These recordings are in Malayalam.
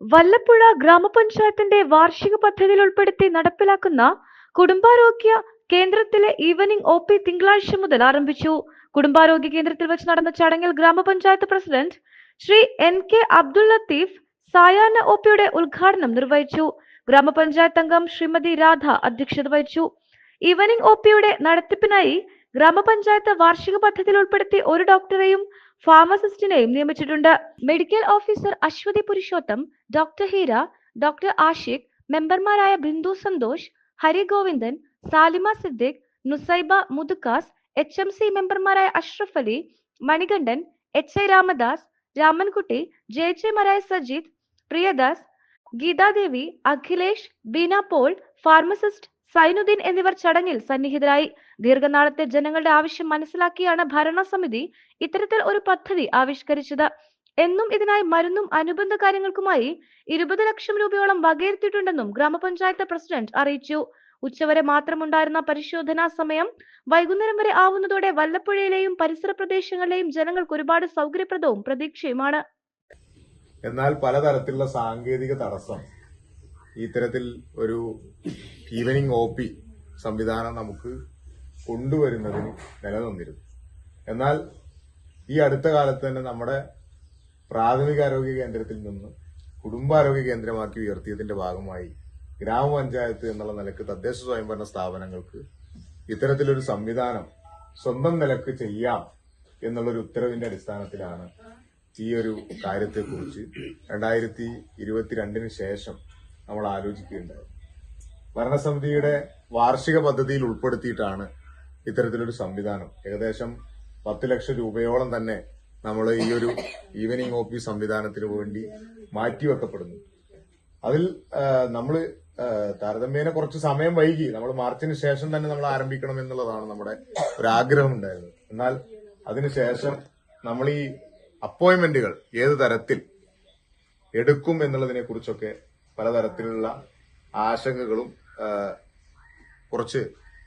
വല്ലപ്പുഴ ഗ്രാമപഞ്ചായത്തിന്റെ വാർഷിക പദ്ധതിയിൽ ഉൾപ്പെടുത്തി നടപ്പിലാക്കുന്ന കുടുംബാരോഗ്യ കേന്ദ്രത്തിലെ ഈവനിംഗ് ഒ പി തിങ്കളാഴ്ച മുതൽ ആരംഭിച്ചു. കുടുംബാരോഗ്യ കേന്ദ്രത്തിൽ വെച്ച് നടന്ന ചടങ്ങിൽ ഗ്രാമപഞ്ചായത്ത് president Shri N K Abdul Latheef സായാഹ്ന ഒ പിയുടെ ഉദ്ഘാടനം നിർവഹിച്ചു. ഗ്രാമപഞ്ചായത്ത് അംഗം ശ്രീമതി രാധ അധ്യക്ഷത വഹിച്ചു. ഈവനിംഗ് ഒ പിയുടെ നടത്തിപ്പിനായി ഗ്രാമപഞ്ചായത്ത് വാർഷിക പദ്ധതിയിൽ ഉൾപ്പെടുത്തി ഒരു ഡോക്ടറെയും ഫാർമസിസ്റ്റിനെയും നിയമിച്ചിട്ടുണ്ട്. Medical officer Aswathi Purushotham doctor Heera doctor Ashiq മെമ്പർമാരായ Bindu Santhosh Hari Govindan Salima Siddique Nusaiba Muthukkas H M C മെമ്പർമാരായ Ashraf Ali Manikandan H I Ramadas Ramankutty J J മരായ Sajith Priyadas Geethadevi Akhilesh Beena Paul pharmacist Zainuddin എന്നിവർ ചടങ്ങിൽ സന്നിഹിതരായി ദീർഘനാളത്തെ ജനങ്ങളുടെ ആവശ്യം മനസ്സിലാക്കിയാണ് ഭരണസമിതി ഇത്തരത്തിൽ ഒരു പദ്ധതി ആവിഷ്കരിച്ചത്. എന്നും ഇതിനായി മരുന്നും അനുബന്ധ കാര്യങ്ങൾക്കുമായി ഇരുപത് ലക്ഷം രൂപയോളം വകയിരുത്തിയിട്ടുണ്ടെന്നും ഗ്രാമപഞ്ചായത്ത് പ്രസിഡന്റ് അറിയിച്ചു. ഉച്ചവരെ മാത്രമുണ്ടായിരുന്ന പരിശോധനാ സമയം വൈകുന്നേരം വരെ ആവുന്നതോടെ വല്ലപ്പുഴയിലെയും പരിസര പ്രദേശങ്ങളിലെയും ജനങ്ങൾക്ക് ഒരുപാട് സൗകര്യപ്രദവും പ്രതീക്ഷയുമാണ്. എന്നാൽ പലതരത്തിലുള്ള സാങ്കേതിക തടസ്സം ഇത്തരത്തിൽ ഒരു ഈവനിങ് ഒ പി സംവിധാനം നമുക്ക് കൊണ്ടുവരുന്നതിന് നിലനിന്നിരുന്നു. എന്നാൽ ഈ അടുത്ത കാലത്ത് തന്നെ നമ്മുടെ പ്രാഥമികാരോഗ്യ കേന്ദ്രത്തിൽ നിന്ന് കുടുംബാരോഗ്യ കേന്ദ്രമാക്കി ഉയർത്തിയതിന്റെ ഭാഗമായി ഗ്രാമപഞ്ചായത്ത് എന്നുള്ള നിലയ്ക്ക് തദ്ദേശ സ്വയംഭരണ സ്ഥാപനങ്ങൾക്ക് ഇത്തരത്തിലൊരു സംവിധാനം സ്വന്തം നിലയ്ക്ക് ചെയ്യാം എന്നുള്ളൊരു ഉത്തരവിന്റെ അടിസ്ഥാനത്തിലാണ് ഈ ഒരു കാര്യത്തെക്കുറിച്ച് രണ്ടായിരത്തി ഇരുപത്തിരണ്ടിന് ശേഷം നമ്മൾ ആലോചിക്കുകയുണ്ടായി ഭരണസമിതിയുടെ വാർഷിക പദ്ധതിയിൽ ഉൾപ്പെടുത്തിയിട്ടാണ് ഇത്തരത്തിലൊരു സംവിധാനം. ഏകദേശം പത്ത് ലക്ഷം രൂപയോളം തന്നെ നമ്മൾ ഈ ഒരു ഈവനിങ് ഓഫീസ് സംവിധാനത്തിന് വേണ്ടി മാറ്റിവെക്കപ്പെടുന്നു. അതിൽ നമ്മൾ താരതമ്യേന കുറച്ച് സമയം വൈകി. നമ്മൾ മാർച്ചിന് ശേഷം തന്നെ നമ്മൾ ആരംഭിക്കണം എന്നുള്ളതാണ് നമ്മുടെ ഒരു ആഗ്രഹം ഉണ്ടായിരുന്നത്. എന്നാൽ അതിനുശേഷം നമ്മൾ ഈ അപ്പോയിന്റ്മെന്റുകൾ ഏത് തരത്തിൽ എടുക്കും എന്നുള്ളതിനെ കുറിച്ചൊക്കെ പലതരത്തിലുള്ള ആശങ്കകളും കുറച്ച്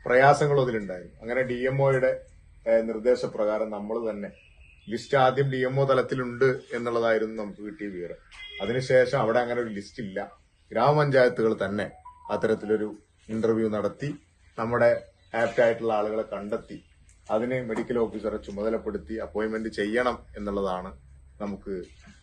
പ്രയാസങ്ങളും അതിലുണ്ടായിരുന്നു. അങ്ങനെ ഡി എം ഒയുടെ നിർദ്ദേശപ്രകാരം നമ്മൾ തന്നെ ലിസ്റ്റ് ആദ്യം ഡി എം ഒ തലത്തിലുണ്ട് എന്നുള്ളതായിരുന്നു നമുക്ക് കിട്ടിയ വിവരം. അതിനുശേഷം അവിടെ അങ്ങനെ ഒരു ലിസ്റ്റ് ഇല്ല. ഗ്രാമപഞ്ചായത്തുകൾ തന്നെ അത്തരത്തിലൊരു ഇന്റർവ്യൂ നടത്തി നമ്മുടെ ആപ്റ്റ് ആയിട്ടുള്ള ആളുകളെ കണ്ടെത്തി അതിനെ മെഡിക്കൽ ഓഫീസറെ ചുമതലപ്പെടുത്തി അപ്പോയിന്റ്മെന്റ് ചെയ്യണം എന്നുള്ളതാണ് നമുക്ക്